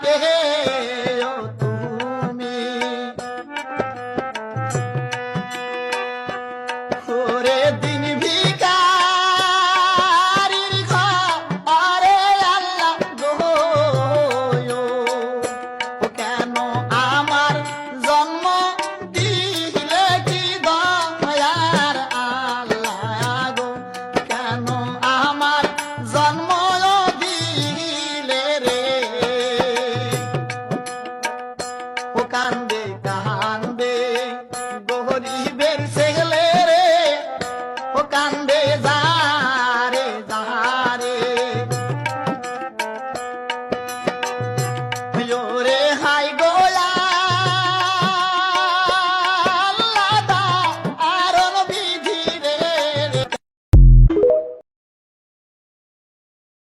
के காண்பே